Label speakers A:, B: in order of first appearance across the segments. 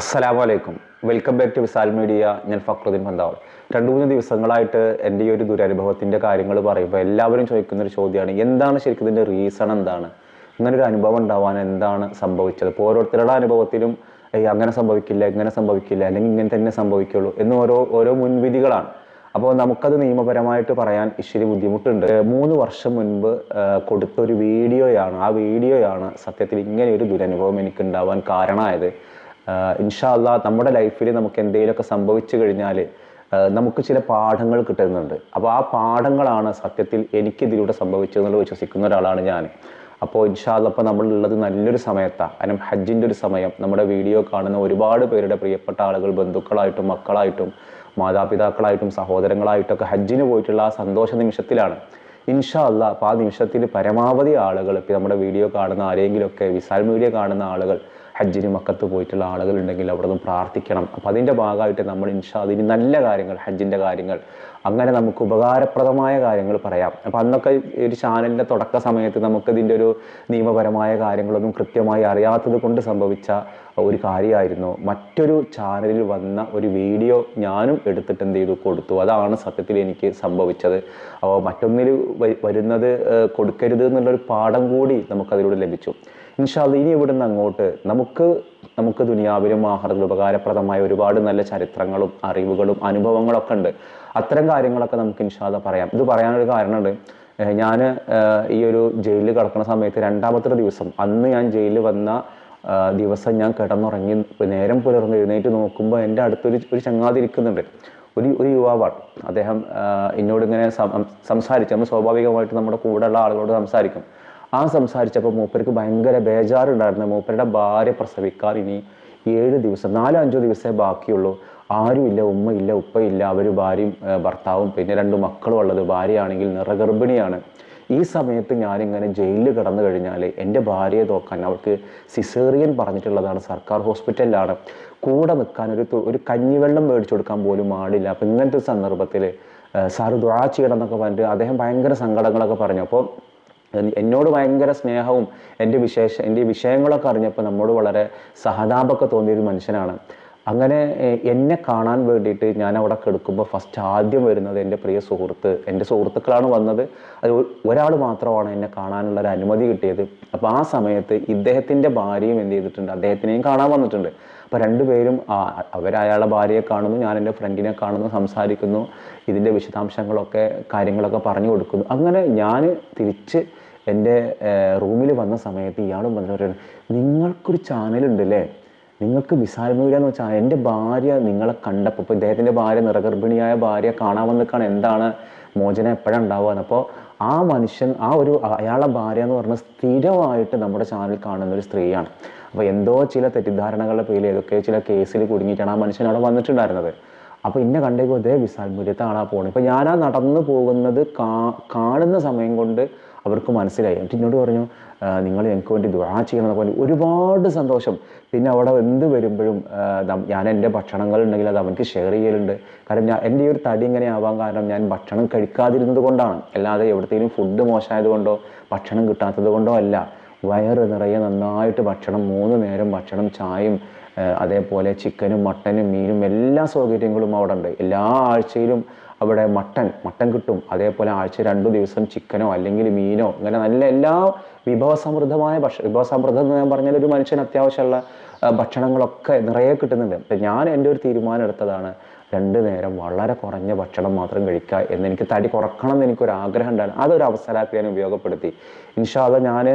A: അസ്സലാമു വലൈക്കും welcome back to Visal media. ഞാൻ ഫക്രുദ്ദീൻ പന്താവൾ. രണ്ട് മൂന്ന് ദിവസങ്ങളായിട്ട് എന്റെ ഈ ഒരു ദുരനുഭവത്തിന്റെ കാര്യങ്ങൾ പറയുമ്പോൾ എല്ലാവരും ചോദിക്കുന്ന ഒരു ചോദ്യമാണ് എന്താണ് ശരിക്കും ഇതിന്റെ റീസൺ എന്താണ്? ഇങ്ങനെ ഒരു അനുഭവം ഉണ്ടാവാൻ എന്താണ് സംഭവിച്ചത്? ഇപ്പോൾ ഓരോരുത്തരുടെ അനുഭവത്തിലും "ഏയ് അങ്ങനെ സംഭവിക്കില്ല ഇങ്ങനെ സംഭവിക്കില്ല അല്ലെങ്കിൽ ഇങ്ങനെ തന്നെ സംഭവിക്കുള്ളൂ എന്ന് ഓരോ ഓരോ മുൻവിധികളാണ്. അപ്പോൾ നമുക്കത് നിയമപരമായിട്ട് പറയാൻ ഇച്ചിരി ബുദ്ധിമുട്ടുണ്ട്. മൂന്ന് വർഷം മുൻപ് കൊടുത്തൊരു വീഡിയോയാണ് ആ വീഡിയോയാണ് സത്യത്തിൽ ഇങ്ങനെ ഒരു ദുരനുഭവം എനിക്ക് ഉണ്ടാവാൻ കാരണമായത്. ഇൻഷാല്ല നമ്മുടെ ലൈഫിൽ നമുക്ക് എന്തെങ്കിലുമൊക്കെ സംഭവിച്ചു കഴിഞ്ഞാൽ നമുക്ക് ചില പാഠങ്ങൾ കിട്ടുന്നുണ്ട്. അപ്പോൾ ആ പാഠങ്ങളാണ് സത്യത്തിൽ എനിക്കിതിലൂടെ സംഭവിച്ചതെന്നുള്ള വിശ്വസിക്കുന്ന ഒരാളാണ് ഞാൻ. അപ്പോൾ ഇൻഷാല്ല ഇപ്പോൾ നമ്മളുള്ളത് നല്ലൊരു സമയത്താണ് കാരണം ഹജ്ജിന്റെ ഒരു സമയം നമ്മുടെ വീഡിയോ കാണുന്ന ഒരുപാട് പേരുടെ പ്രിയപ്പെട്ട ആളുകൾ ബന്ധുക്കളായിട്ടും മക്കളായിട്ടും മാതാപിതാക്കളായിട്ടും സഹോദരങ്ങളായിട്ടൊക്കെ ഹജ്ജിന് പോയിട്ടുള്ള ആ സന്തോഷ നിമിഷത്തിലാണ്. ഇൻഷാ അല്ല അപ്പോൾ ആ നിമിഷത്തിൽ പരമാവധി ആളുകൾ ഇപ്പോൾ നമ്മുടെ വീഡിയോ കാണുന്ന ആരെങ്കിലുമൊക്കെ വിസാൽ മീഡിയ കാണുന്ന ആളുകൾ ഹജ്ജിന് മക്കത്ത് പോയിട്ടുള്ള ആളുകളുണ്ടെങ്കിൽ അവിടെ നിന്ന് പ്രാർത്ഥിക്കണം. അപ്പം അതിന്റെ ഭാഗമായിട്ട് നമ്മൾ ഇൻഷാ അതിന് നല്ല കാര്യങ്ങൾ ഹജ്ജിന്റെ കാര്യങ്ങൾ അങ്ങനെ നമുക്ക് ഉപകാരപ്രദമായ കാര്യങ്ങൾ പറയാം. അപ്പം അന്നൊക്കെ ഒരു ചാനലിന്റെ തുടക്ക സമയത്ത് നമുക്കിതിന്റെ ഒരു നിയമപരമായ കാര്യങ്ങളൊന്നും കൃത്യമായി അറിയാത്തത് കൊണ്ട് സംഭവിച്ച ഒരു കാര്യമായിരുന്നു. മറ്റൊരു ചാനലിൽ വന്ന ഒരു വീഡിയോ ഞാനും എടുത്തിട്ട് എന്ത് ചെയ്തു? കൊടുത്തു. അതാണ് സത്യത്തിൽ എനിക്ക് സംഭവിച്ചത്. അപ്പോൾ മറ്റൊന്നിൽ വരുന്നത് കൊടുക്കരുത് എന്നുള്ളൊരു പാഠം കൂടി നമുക്കതിലൂടെ ലഭിച്ചു. ഇൻഷാല്ല ഇനി ഇവിടുന്ന് അങ്ങോട്ട് നമുക്ക് നമുക്ക് ദുനിയാവിലും ആഹാരത്തിൽ ഉപകാരപ്രദമായ ഒരുപാട് നല്ല ചരിത്രങ്ങളും അറിവുകളും അനുഭവങ്ങളൊക്കെ ഉണ്ട്. അത്തരം കാര്യങ്ങളൊക്കെ നമുക്ക് ഇൻഷാല്ല പറയാം. ഇത് പറയാനൊരു കാരണമുണ്ട്. ഞാൻ ഈ ഒരു ജയിലിൽ കിടക്കുന്ന സമയത്ത് രണ്ടാമത്തെ ദിവസം അന്ന് ഞാൻ ജയിലിൽ വന്ന ദിവസം ഞാൻ കിടന്നുറങ്ങി നേരം പുലർന്ന് എഴുന്നേറ്റ് നോക്കുമ്പോൾ എന്റെ അടുത്തൊരു ഒരു ചങ്ങാതി ഇരിക്കുന്നുണ്ട്. ഒരു ഒരു യുവാവാണ്. അദ്ദേഹം എന്നോട് ഇങ്ങനെ സംസാരിച്ചു നമ്മൾ സ്വാഭാവികമായിട്ട് നമ്മുടെ കൂടെയുള്ള ആളുകളോട് സംസാരിക്കും. ആ സംസാരിച്ചപ്പോൾ മൂപ്പർക്ക് ഭയങ്കര ബേജാറുണ്ടായിരുന്നു. മൂപ്പരുടെ ഭാര്യ പ്രസവിക്കാൻ ഇനി ഏഴ് ദിവസം നാലോ അഞ്ചോ ദിവസമേ ബാക്കിയുള്ളൂ. ആരുമില്ല ഉമ്മയില്ല ഉപ്പയില്ല. അവർ ഭാര്യയും ഭർത്താവും പിന്നെ രണ്ട് മക്കളും ഉള്ളത്. ഭാര്യയാണെങ്കിൽ നിറഗർഭിണിയാണ്. ഈ സമയത്ത് ഞാനിങ്ങനെ ജയിലിൽ കിടന്നു കഴിഞ്ഞാൽ എന്റെ ഭാര്യയെ നോക്കാൻ അവൾക്ക് സിസേറിയൻ പറഞ്ഞിട്ടുള്ളതാണ്. സർക്കാർ ഹോസ്പിറ്റലിലാണ്. കൂടെ നിൽക്കാൻ ഒരു ഒരു കഞ്ഞിവെള്ളം മേടിച്ചു കൊടുക്കാൻ പോലും ആടില്ല അപ്പം ഇങ്ങനത്തെ സന്ദർഭത്തിൽ സാറ് ദ്വാ ചെയ്യണം എന്നൊക്കെ പറഞ്ഞിട്ട് അദ്ദേഹം ഭയങ്കര സങ്കടങ്ങളൊക്കെ പറഞ്ഞു. അപ്പോൾ എന്നോട് ഭയങ്കര സ്നേഹവും എന്റെ വിശേഷ എന്റെ വിഷയങ്ങളൊക്കെ അറിഞ്ഞപ്പോൾ നമ്മോട് വളരെ സഹതാപമൊക്കെ തോന്നിയൊരു മനുഷ്യനാണ്. അങ്ങനെ എന്നെ കാണാൻ വേണ്ടിയിട്ട് ഞാൻ അവിടെ കിടക്കുമ്പോൾ ഫസ്റ്റ് ആദ്യം വരുന്നത് എന്റെ പ്രിയ സുഹൃത്ത് എന്റെ സുഹൃത്തുക്കളാണ് വന്നത്. അത് ഒരാൾ മാത്രമാണ് എന്നെ കാണാനുള്ള ഒരു അനുമതി കിട്ടിയത്. അപ്പോൾ ആ സമയത്ത് ഇദ്ദേഹത്തിന്റെ ഭാര്യയും എന്ത് ചെയ്തിട്ടുണ്ട്? അദ്ദേഹത്തിനെയും കാണാൻ വന്നിട്ടുണ്ട്. അപ്പോൾ രണ്ടുപേരും അവരയാളെ ഭാര്യയെ കാണുന്നു ഞാൻ എന്റെ ഫ്രണ്ടിനെ കാണുന്നു സംസാരിക്കുന്നു ഇതിന്റെ വിശദാംശങ്ങളൊക്കെ കാര്യങ്ങളൊക്കെ പറഞ്ഞു കൊടുക്കുന്നു. അങ്ങനെ ഞാൻ തിരിച്ച് എന്റെ റൂമിൽ വന്ന സമയത്ത് ഇയാളും വന്നു പറയുന്നത് നിങ്ങൾക്കൊരു ചാനലുണ്ടല്ലേ? നിങ്ങൾക്ക് വിസാൽ മീഡിയ എന്ന് വെച്ചാൽ എന്റെ ഭാര്യ നിങ്ങളെ കണ്ടപ്പോൾ ഇപ്പോൾ ഇദ്ദേഹത്തിന്റെ ഭാര്യ നിറഗർഭിണിയായ ഭാര്യ കാണാൻ വന്നിക്കാണ് എന്താണ് മോചനം എപ്പോഴാണ് ഉണ്ടാവുക? അപ്പോൾ ആ മനുഷ്യൻ ആ ഒരു അയാളെ ഭാര്യ എന്ന് പറഞ്ഞാൽ സ്ഥിരമായിട്ട് നമ്മുടെ ചാനൽ കാണുന്ന ഒരു സ്ത്രീയാണ്. അപ്പോൾ എന്തോ ചില തെറ്റിദ്ധാരണകളുടെ പേരിൽ ഏതൊക്കെ ചില കേസിൽ കുടുങ്ങിയിട്ടാണ് ആ മനുഷ്യൻ അവിടെ വന്നിട്ടുണ്ടായിരുന്നത്. അപ്പോൾ ഇന്നെ കണ്ടേക്കും അതേ വിസാൽ മീഡിയത്തെ ആളാ പോകണം ഇപ്പം ഞാനാ നടന്നു പോകുന്നത് കാണുന്ന സമയം കൊണ്ട് അവർക്ക് മനസ്സിലായി. എന്നിട്ട് എന്നോട് പറഞ്ഞു നിങ്ങൾ ഞങ്ങൾക്ക് വേണ്ടി ദുരാ ചെയ്യണമെന്ന് പറഞ്ഞു. ഒരുപാട് സന്തോഷം. പിന്നെ അവിടെ എന്ത് വരുമ്പോഴും ഞാൻ എന്റെ ഭക്ഷണങ്ങൾ ഉണ്ടെങ്കിൽ അത് അവനക്ക് ഷെയർ ചെയ്യലുണ്ട്. കാരണം ഞാൻ എന്റെ ഈ ഒരു തടി ഇങ്ങനെ ആവാൻ കാരണം ഞാൻ ഭക്ഷണം കഴിക്കാതിരുന്നത് കൊണ്ടാണ്. അല്ലാതെ എവിടത്തേലും ഫുഡ് മോശമായത് കൊണ്ടോ ഭക്ഷണം കിട്ടാത്തത് കൊണ്ടോ അല്ല. വയറ് നിറയെ നന്നായിട്ട് ഭക്ഷണം മൂന്ന് നേരം ഭക്ഷണം ചായയും അതേപോലെ ചിക്കനും മട്ടനും മീനും എല്ലാ സൗകര്യങ്ങളും അവിടെ ഉണ്ട് എല്ലാ ആഴ്ചയിലും അവിടെ മട്ടൻ മട്ടൻ കിട്ടും. അതേപോലെ ആഴ്ച രണ്ടു ദിവസം ചിക്കനോ അല്ലെങ്കിൽ മീനോ അങ്ങനെ നല്ല എല്ലാ വിഭവസമൃദ്ധമായ ഭക്ഷ വിഭവസമൃദ്ധം എന്ന് ഞാൻ പറഞ്ഞാൽ ഒരു മനുഷ്യന് അത്യാവശ്യമുള്ള ഭക്ഷണങ്ങളൊക്കെ നിറയെ കിട്ടുന്നുണ്ട്. അപ്പം ഞാൻ എന്റെ ഒരു തീരുമാനം എടുത്തതാണ് രണ്ട് നേരം വളരെ കുറഞ്ഞ ഭക്ഷണം മാത്രം കഴിക്കുക എന്ന് എനിക്ക് തടി കുറക്കണം എന്ന് എനിക്കൊരു ആഗ്രഹം ഉണ്ടായിരുന്നു. അതൊരു അവസരമാക്കി ഞാൻ ഉപയോഗപ്പെടുത്തി. ഇൻഷാല്ല ഞാൻ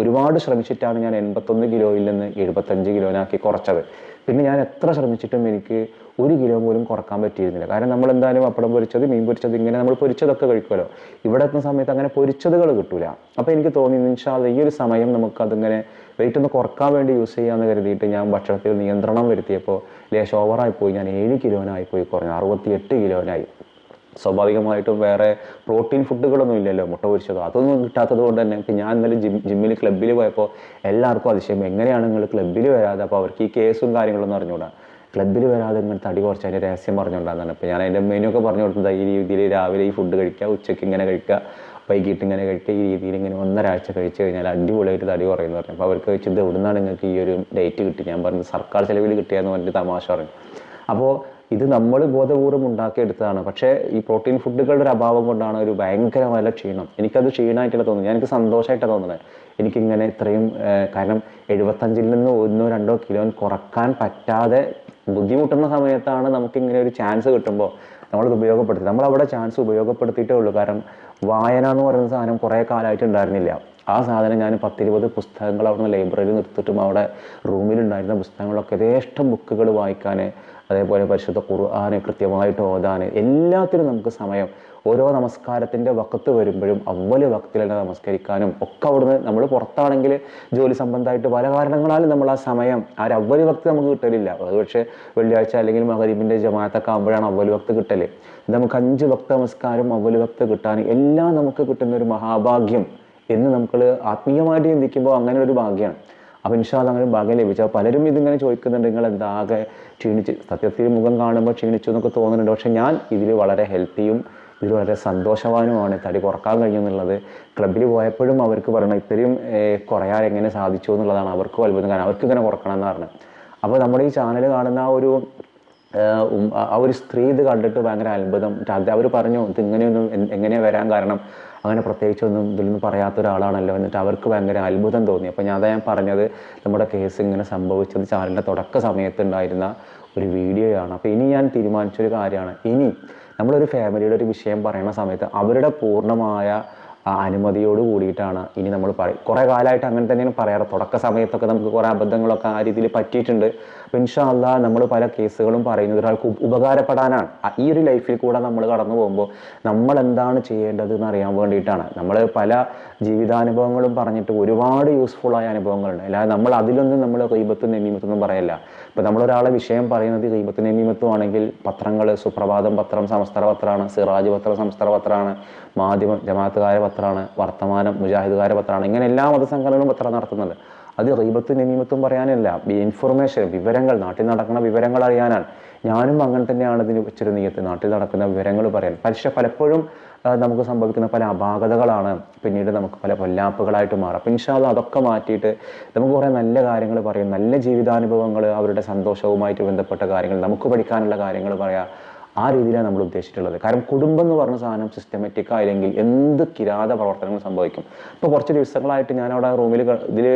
A: ഒരുപാട് ശ്രമിച്ചിട്ടാണ് ഞാൻ എൺപത്തൊന്ന് കിലോയിൽ നിന്ന് എഴുപത്തഞ്ച് കിലോനാക്കി കുറച്ചത്. പിന്നെ ഞാൻ എത്ര ശ്രമിച്ചിട്ടും എനിക്ക് ഒരു കിലോ പോലും കുറയ്ക്കാൻ പറ്റിയിരുന്നില്ല. കാരണം നമ്മൾ എന്തായാലും പപ്പടം പൊരിച്ചത് മീൻ പൊരിച്ചത് ഇങ്ങനെ നമ്മൾ പൊരിച്ചതൊക്കെ കഴിക്കുമല്ലോ. ഇവിടെ എത്തുന്ന സമയത്ത് അങ്ങനെ പൊരിച്ചതുകൾ കിട്ടൂല. അപ്പോൾ എനിക്ക് തോന്നി നിമിഷം ഈ ഒരു സമയം നമുക്ക് അതിങ്ങനെ വെയിറ്റ് ഒന്ന് കുറയ്ക്കാൻ വേണ്ടി യൂസ് ചെയ്യാമെന്ന് കരുതിയിട്ട് ഞാൻ ഭക്ഷണത്തിൽ നിയന്ത്രണം വരുത്തിയപ്പോൾ ലേശം ഓവറായി പോയി. ഞാൻ ഏഴ് കിലോനായി പോയി കുറഞ്ഞു. അറുപത്തിയെട്ട് കിലോനായി. സ്വാഭാവികമായിട്ടും വേറെ പ്രോട്ടീൻ ഫുഡുകളൊന്നും ഇല്ലല്ലോ മുട്ട പൊരിച്ചതോ? അതൊന്നും കിട്ടാത്തത് കൊണ്ട് തന്നെ ഇപ്പം ഞാൻ ഇന്നലെ ജിം ജിമ്മിൽ ക്ലബ്ബിൽ പോയപ്പോൾ എല്ലാവർക്കും അതിശയം എങ്ങനെയാണ് നിങ്ങൾ ക്ലബ്ബിൽ വരാതെ? അപ്പോൾ അവർക്ക് ഈ കേസും കാര്യങ്ങളൊന്നും അറിഞ്ഞുകൂടാ ക്ലബ്ബിൽ വരാതെ ഇങ്ങനെ തടി കുറച്ച് അതിന്റെ രഹസ്യം പറഞ്ഞുകൊണ്ടാണ് അപ്പോൾ ഞാൻ അതിന്റെ മെനു ഒക്കെ പറഞ്ഞു കൊടുത്തത് ഈ രീതിയിൽ രാവിലെ ഈ ഫുഡ് കഴിക്കുക ഉച്ചയ്ക്ക് ഇങ്ങനെ കഴിക്കുക വൈകിട്ട് ഇങ്ങനെ കഴിക്കുക ഈ രീതിയിൽ ഇങ്ങനെ ഒന്നരാഴ്ച കഴിച്ച് കഴിഞ്ഞാൽ അടിപൊളിയായിട്ട് തടി കുറയുന്നു പറഞ്ഞു. അപ്പോൾ അവർക്ക് വെച്ചത് എവിടുന്നാണ് നിങ്ങൾക്ക് ഈ ഒരു ഡേറ്റ് കിട്ടി? ഞാൻ പറഞ്ഞു സർക്കാർ ചെലവിൽ കിട്ടിയെന്ന് പറഞ്ഞിട്ട് തമാശ പറഞ്ഞു. അപ്പോൾ ഇത് നമ്മൾ ബോധപൂർവം ഉണ്ടാക്കിയെടുത്തതാണ്. പക്ഷേ ഈ പ്രോട്ടീൻ ഫുഡുകളുടെ ഒരു അഭാവം കൊണ്ടാണ് ഒരു ഭയങ്കരമായ ക്ഷീണം. എനിക്കത് ക്ഷീണമായിട്ടല്ല തോന്നുന്നത്. എനിക്ക് സന്തോഷമായിട്ടാണ് തോന്നുന്നത്. എനിക്കിങ്ങനെ ഇത്രയും കാരണം എഴുപത്തഞ്ചിൽ നിന്ന് ഒന്നോ രണ്ടോ കിലോ കുറയ്ക്കാൻ പറ്റാതെ ബുദ്ധിമുട്ടുന്ന സമയത്താണ് നമുക്കിങ്ങനെ ഒരു ചാൻസ് കിട്ടുമ്പോൾ നമ്മളത് ഉപയോഗപ്പെടുത്തി നമ്മളവിടെ ചാൻസ് ഉപയോഗപ്പെടുത്തിയിട്ടേ ഉള്ളൂ. കാരണം വായന എന്ന് പറയുന്ന സാധനം കുറേ കാലമായിട്ട് ഉണ്ടായിരുന്നില്ല. ആ സാധനം ഞാൻ പത്തിരുപത് പുസ്തകങ്ങൾ അവിടുന്ന് ലൈബ്രറിയിൽ നിർത്തിയിട്ടും അവിടെ റൂമിലുണ്ടായിരുന്ന പുസ്തകങ്ങളൊക്കെ യഥേഷ്ടം ബുക്കുകൾ വായിക്കാൻ അതേപോലെ പരിശുദ്ധ ഖുർആന് കൃത്യമായിട്ട് ഓതാൻ എല്ലാത്തിനും നമുക്ക് സമയം ഓരോ നമസ്കാരത്തിന്റെ വക്കത്ത് വരുമ്പോഴും അവൽ വക്തിൽ തന്നെ നമസ്കരിക്കാനും ഒക്കെ അവിടുന്ന് നമ്മൾ പുറത്താണെങ്കിൽ ജോലി സംബന്ധമായിട്ട് പല കാരണങ്ങളാലും നമ്മൾ ആ സമയം ആ ഒരു അവൽ വക്ത് നമുക്ക് കിട്ടലില്ല. അത് പക്ഷേ വെള്ളിയാഴ്ച അല്ലെങ്കിൽ മകരീബിന്റെ ജമാഅത്തൊക്കെ ആകുമ്പോഴാണ് അവൽ വക്ത് കിട്ടൽ നമുക്ക് അഞ്ച് വക്ത നമസ്കാരം അവൽ വക്ത് കിട്ടാൻ എല്ലാം നമുക്ക് കിട്ടുന്ന ഒരു മഹാഭാഗ്യം എന്ന് നമുക്ക് ആത്മീയമായിട്ട് ചിന്തിക്കുമ്പോൾ അങ്ങനെ ഒരു ഭാഗ്യമാണ് അപ്പോൾ ഇൻഷാല്ല അങ്ങനെ ഭാഗ്യം ലഭിച്ചാൽ പലരും ഇതിങ്ങനെ ചോദിക്കുന്നുണ്ട് നിങ്ങൾ എന്താകെ ക്ഷീണിച്ച്? സത്യത്തിൽ മുഖം കാണുമ്പോൾ ക്ഷീണിച്ചു എന്നൊക്കെ തോന്നുന്നുണ്ട്. പക്ഷേ ഞാൻ ഇതിൽ വളരെ ഹെൽത്തിയും ഇതിൽ വളരെ സന്തോഷവാനുമാണ്. തടി കുറയ്ക്കാൻ കഴിയുമെന്നുള്ളത് ക്ലബിൽ പോയപ്പോഴും അവർക്ക് പറയണം ഇത്രയും കുറയാൻ എങ്ങനെ സാധിച്ചു എന്നുള്ളതാണ് അവർക്കും അത്ഭുതം. കാരണം അവർക്ക് ഇങ്ങനെ കുറക്കണം എന്ന് പറഞ്ഞത് അപ്പോൾ നമ്മുടെ ഈ ചാനൽ കാണുന്ന ആ ഒരു ആ ആ ഒരു സ്ത്രീ ഇത് കണ്ടിട്ട് ഭയങ്കര അത്ഭുതം. അത് അവർ പറഞ്ഞു ഇത് ഇങ്ങനെയൊന്നും എങ്ങനെയാണ് വരാൻ കാരണം? അങ്ങനെ പ്രത്യേകിച്ചൊന്നും ഇതിലൊന്നും പറയാത്ത ഒരാളാണല്ലോ എന്നിട്ട് അവർക്ക് ഭയങ്കര അത്ഭുതം തോന്നി. അപ്പോൾ ഞാൻ അതാ ഞാൻ പറഞ്ഞത് നമ്മുടെ കേസ് ഇങ്ങനെ സംഭവിച്ചത് ചാനലിന്റെ തുടക്ക സമയത്തുണ്ടായിരുന്ന ഒരു വീഡിയോയാണ് അപ്പോൾ ഇനി ഞാൻ തീരുമാനിച്ചൊരു കാര്യമാണ്. ഇനി നമ്മളൊരു ഫാമിലിയുടെ ഒരു വിഷയം പറയുന്ന സമയത്ത് അവരുടെ പൂർണമായ അനുമതിയോട് കൂടിയിട്ടാണ് ഇനി നമ്മൾ പറയും കുറേ കാലമായിട്ട് അങ്ങനെ തന്നെയാണ് പറയാറ്. തുടക്ക സമയത്തൊക്കെ നമുക്ക് കുറേ അബദ്ധങ്ങളൊക്കെ ആ രീതിയിൽ പറ്റിയിട്ടുണ്ട്. അപ്പം ഇൻഷാല്ല നമ്മൾ പല കേസുകളും പറയുന്നത് ഒരാൾക്ക് ഉപകാരപ്പെടാനാണ്. ഈ ഒരു ലൈഫിൽ കൂടെ നമ്മൾ കടന്നു പോകുമ്പോൾ നമ്മൾ എന്താണ് ചെയ്യേണ്ടത് എന്ന് അറിയാൻ വേണ്ടിയിട്ടാണ്. നമ്മൾ പല ജീവിതാനുഭവങ്ങളും പറഞ്ഞിട്ട് ഒരുപാട് യൂസ്ഫുൾ ആയ അനുഭവങ്ങളുണ്ട്. അല്ലാതെ നമ്മൾ അതിലൊന്നും നമ്മൾ കൈബത്തും നെമീമത്തൊന്നും പറയല്ല. ഇപ്പോൾ നമ്മളൊരാളെ വിഷയം പറയുന്നത് ദൈവത്തിന്റെ നെമീമത്തും ആണെങ്കിൽ പത്രങ്ങൾ സുപ്രഭാതം പത്രം സമസ്തര പത്രമാണ് സിറാജ് പത്രം സമസ്തര പത്രമാണ് മാധ്യമം ജമാഅത്തുകാര പത്രമാണ് വർത്തമാനം മുജാഹിദുകാര പത്രമാണ് ഇങ്ങനെ എല്ലാ മതസംഘടനകളും പത്രം നടത്തുന്നുണ്ട്. അത് റീബത്തും നെമീമത്തും പറയാനല്ല ഇൻഫർമേഷൻ വിവരങ്ങൾ നാട്ടിൽ നടക്കുന്ന വിവരങ്ങൾ അറിയാനാണ്. ഞാനും അങ്ങനെ തന്നെയാണ് ഇതിന് വെച്ചൊരു നീയത്ത് നാട്ടിൽ നടക്കുന്ന വിവരങ്ങൾ പറയാൻ. പക്ഷെ പലപ്പോഴും നമുക്ക് സംഭവിക്കുന്ന പല അപാകതകളാണ്. പിന്നീട് നമുക്ക് പല പൊല്ലാപ്പുകളായിട്ട് മാറും. അപ്പം ഇൻഷാല്ല അതൊക്കെ മാറ്റിയിട്ട് നമുക്ക് കുറേ നല്ല കാര്യങ്ങൾ പറയും. നല്ല ജീവിതാനുഭവങ്ങൾ അവരുടെ സന്തോഷവുമായിട്ട് ബന്ധപ്പെട്ട കാര്യങ്ങൾ നമുക്ക് പഠിക്കാനുള്ള കാര്യങ്ങൾ പറയാം. ആ രീതിയിലാണ് നമ്മൾ ഉദ്ദേശിച്ചിട്ടുള്ളത്. കാരണം കുടുംബം എന്ന് പറഞ്ഞ സാധനം സിസ്റ്റമാറ്റിക് ആയില്ലെങ്കിൽ എന്ത് കിരാത പ്രവർത്തനങ്ങൾ സംഭവിക്കും. ഇപ്പോൾ കുറച്ച് ദിവസങ്ങളായിട്ട് ഞാൻ അവിടെ റൂമിൽ ഇതിൽ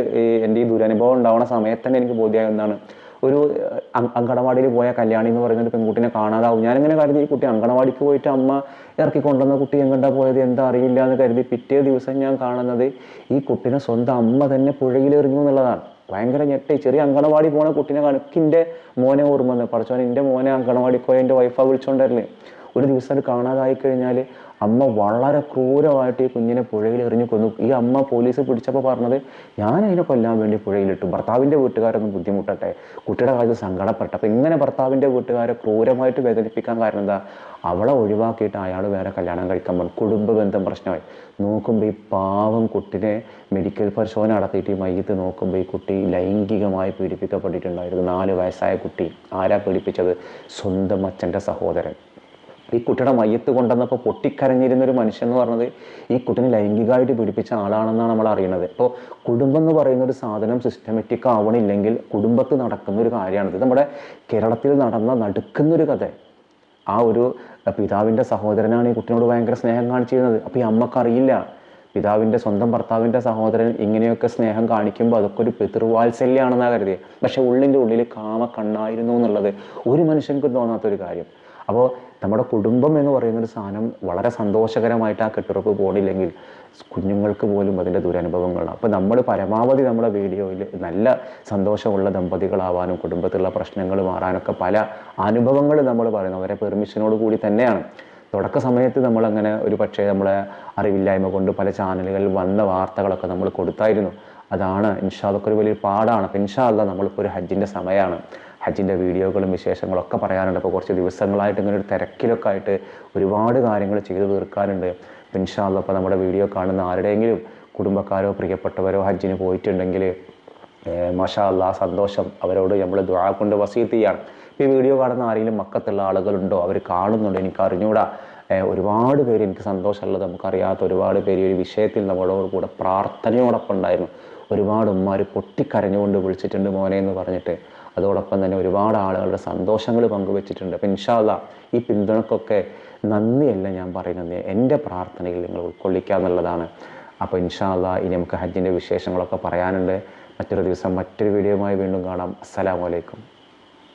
A: എന്റെ ഈ ദുരനുഭവം ഉണ്ടാവുന്ന സമയത്ത് തന്നെ എനിക്ക് ബോധ്യമായ എന്താണ് ഒരു അങ്കണവാടിയിൽ പോയ കല്യാണി എന്ന് പറയുന്ന ഒരു പെൺകുട്ടിനെ കാണാതാവും. ഞാനിങ്ങനെ കരുതി ഈ കുട്ടി അങ്കണവാടിക്ക് പോയിട്ട് അമ്മ ഇറക്കി കൊണ്ടുവന്ന കുട്ടി എങ്ങോട്ടാ പോയത്? എന്താ അറിയില്ല എന്ന് കരുതി പിറ്റേ ദിവസം ഞാൻ കാണുന്നത് ഈ കുട്ടിനെ സ്വന്തം അമ്മ തന്നെ പുഴയിലെറിഞ്ഞു എന്നുള്ളതാണ്. ഭയങ്കര ഞെട്ടി. ചെറിയ അങ്കണവാടി പോണ കുട്ടീനെ കണക്കിന്റെ മോനെ ഓർമ്മ വന്നു. പഠിച്ചോൻ എന്റെ മോനെ അങ്കണവാടി പോയ എന്റെ വൈഫാ വിളിച്ചോണ്ടല്ലേ ഒരു ദിവസം അത് കാണാതായി കഴിഞ്ഞാൽ അമ്മ വളരെ ക്രൂരമായിട്ട് ഈ കുഞ്ഞിനെ പുഴയിൽ എറിഞ്ഞു കൊന്നു. ഈ അമ്മ പോലീസ് പിടിച്ചപ്പോൾ പറഞ്ഞത് ഞാൻ അതിനെ കൊല്ലാൻ വേണ്ടി പുഴയിലിട്ടു. ഭർത്താവിന്റെ വീട്ടുകാരൊന്നും ബുദ്ധിമുട്ടട്ടെ. കുട്ടിയുടെ കാര്യത്തിൽ സങ്കടപ്പെട്ടെ. അപ്പം ഇങ്ങനെ ഭർത്താവിന്റെ വീട്ടുകാരെ ക്രൂരമായിട്ട് വേദനിപ്പിക്കാൻ കാരണം എന്താ? അവളെ ഒഴിവാക്കിയിട്ട് അയാൾ വേറെ കല്യാണം കഴിക്കാൻ പോകും കുടുംബ ബന്ധം പ്രശ്നമായി. നോക്കുമ്പോൾ ഈ പാവം കുട്ടിനെ മെഡിക്കൽ പരിശോധന നടത്തിയിട്ട് ഈ മയ്യത്ത് നോക്കുമ്പോൾ ഈ കുട്ടി ലൈംഗികമായി പീഡിപ്പിക്കപ്പെട്ടിട്ടുണ്ടായിരുന്നു. നാല് വയസ്സായ കുട്ടി ആരാ പീഡിപ്പിച്ചത്? സ്വന്തം അച്ഛന്റെ സഹോദരൻ. ഈ കുട്ടിയുടെ മയ്യത്ത് കൊണ്ടുവന്നപ്പോൾ പൊട്ടിക്കരഞ്ഞിരുന്ന ഒരു മനുഷ്യൻ എന്ന് പറഞ്ഞത് ഈ കുട്ടിനെ ലൈംഗികമായിട്ട് പീഡിപ്പിച്ച ആളാണെന്നാണ് നമ്മൾ അറിയുന്നത് അപ്പോൾ കുടുംബം എന്ന് പറയുന്ന ഒരു സാധനം സിസ്റ്റമാറ്റിക് ആവണില്ലെങ്കിൽ കുടുംബത്തിൽ നടക്കുന്ന ഒരു കാര്യമാണിത് നമ്മുടെ കേരളത്തിൽ നടന്ന നടുക്കുന്നൊരു കഥ. ആ ഒരു പിതാവിന്റെ സഹോദരനാണ് ഈ കുട്ടിനോട് ഭയങ്കര സ്നേഹം കാണിച്ചിരുന്നത്. അപ്പോൾ ഈ അമ്മക്കറിയില്ല പിതാവിന്റെ സ്വന്തം ഭർത്താവിന്റെ സഹോദരൻ ഇങ്ങനെയൊക്കെ സ്നേഹം കാണിക്കുമ്പോൾ അതൊക്കെ ഒരു പിതൃവാത്സല്യമാണെന്നാണ് കരുതിയത് പക്ഷേ ഉള്ളിന്റെ ഉള്ളിൽ കാമ കണ്ണായിരുന്നു എന്നുള്ളത് ഒരു മനുഷ്യൻക്കും തോന്നാത്തൊരു കാര്യം. അപ്പോൾ നമ്മുടെ കുടുംബം എന്ന് പറയുന്ന ഒരു സാധനം വളരെ സന്തോഷകരമായിട്ട് ആ കെട്ടുറപ്പ് പോണില്ലെങ്കിൽ കുഞ്ഞുങ്ങൾക്ക് പോലും അതിന്റെ ദുരനുഭവങ്ങളാണ്. അപ്പോൾ നമ്മൾ പരമാവധി നമ്മുടെ വീഡിയോയിൽ നല്ല സന്തോഷമുള്ള ദമ്പതികളാവാനും കുടുംബത്തിലുള്ള പ്രശ്നങ്ങൾ മാറാനൊക്കെ പല അനുഭവങ്ങൾ നമ്മൾ പറയുന്നു. അവരെ പെർമിഷനോട് കൂടി തന്നെയാണ്. തുടക്ക സമയത്ത് നമ്മളങ്ങനെ ഒരു പക്ഷേ നമ്മളെ അറിവില്ലായ്മ കൊണ്ട് പല ചാനലുകളിൽ വന്ന വാർത്തകളൊക്കെ നമ്മൾ കൊടുത്തായിരുന്നു. അതാണ് ഇൻഷാ അതൊക്കെ ഒരു വലിയ പാടാണ്. അപ്പം ഇൻഷാ അല്ല നമ്മളിപ്പോൾ ഒരു ഹജ്ജിന്റെ സമയമാണ്. ഹജ്ജിന്റെ വീഡിയോകളും വിശേഷങ്ങളും ഒക്കെ പറയാനുണ്ട്. അപ്പോൾ കുറച്ച് ദിവസങ്ങളായിട്ട് ഇങ്ങനെ ഒരു തിരക്കിലൊക്കെ ആയിട്ട് ഒരുപാട് കാര്യങ്ങൾ ചെയ്തു തീർക്കാനുണ്ട്. അപ്പോൾ ഇൻഷാ അല്ല അപ്പോൾ നമ്മുടെ വീഡിയോ കാണുന്ന ആരുടെയെങ്കിലും കുടുംബക്കാരോ പ്രിയപ്പെട്ടവരോ ഹജ്ജിന് പോയിട്ടുണ്ടെങ്കിൽ മഷാ അള്ളാ സന്തോഷം. അവരോട് നമ്മൾ ദുആ കൊണ്ട് വസീത്ത് ചെയ്യാണ് ഈ വീഡിയോ കാണുന്ന ആരെങ്കിലും മക്കത്തുള്ള ആളുകളുണ്ടോ? അവർ കാണുന്നുണ്ടോ. എനിക്ക് അറിഞ്ഞൂടാ. ഒരുപാട് പേര് എനിക്ക് സന്തോഷമുള്ളത്. നമുക്കറിയാത്ത ഒരുപാട് പേര് ഒരു വിഷയത്തിൽ നമ്മളോട് കൂടെ പ്രാർത്ഥനയോടൊപ്പം ഉണ്ടായിരുന്നു. ഒരുപാട് ഉമ്മാർ പൊട്ടിക്കരഞ്ഞുകൊണ്ട് വിളിച്ചിട്ടുണ്ട് മോനെ എന്ന് പറഞ്ഞിട്ട്. അതോടൊപ്പം തന്നെ ഒരുപാട് ആളുകളുടെ സന്തോഷങ്ങൾ പങ്കുവച്ചിട്ടുണ്ട്. അപ്പം ഇൻഷാല്ല ഈ പിന്തുണക്കൊക്കെ നന്ദിയല്ല ഞാൻ പറയുന്നത്. എന്റെ പ്രാർത്ഥനയിൽ നിങ്ങൾ ഉൾക്കൊള്ളിക്കുക എന്നുള്ളതാണ്. അപ്പോൾ ഇൻഷാല്ല ഇനി നമുക്ക് ഹജ്ജിന്റെ വിശേഷങ്ങളൊക്കെ പറയാനുണ്ട്. മറ്റൊരു ദിവസം മറ്റൊരു വീഡിയോയുമായി വീണ്ടും കാണാം. അസ്സലാമലൈക്കും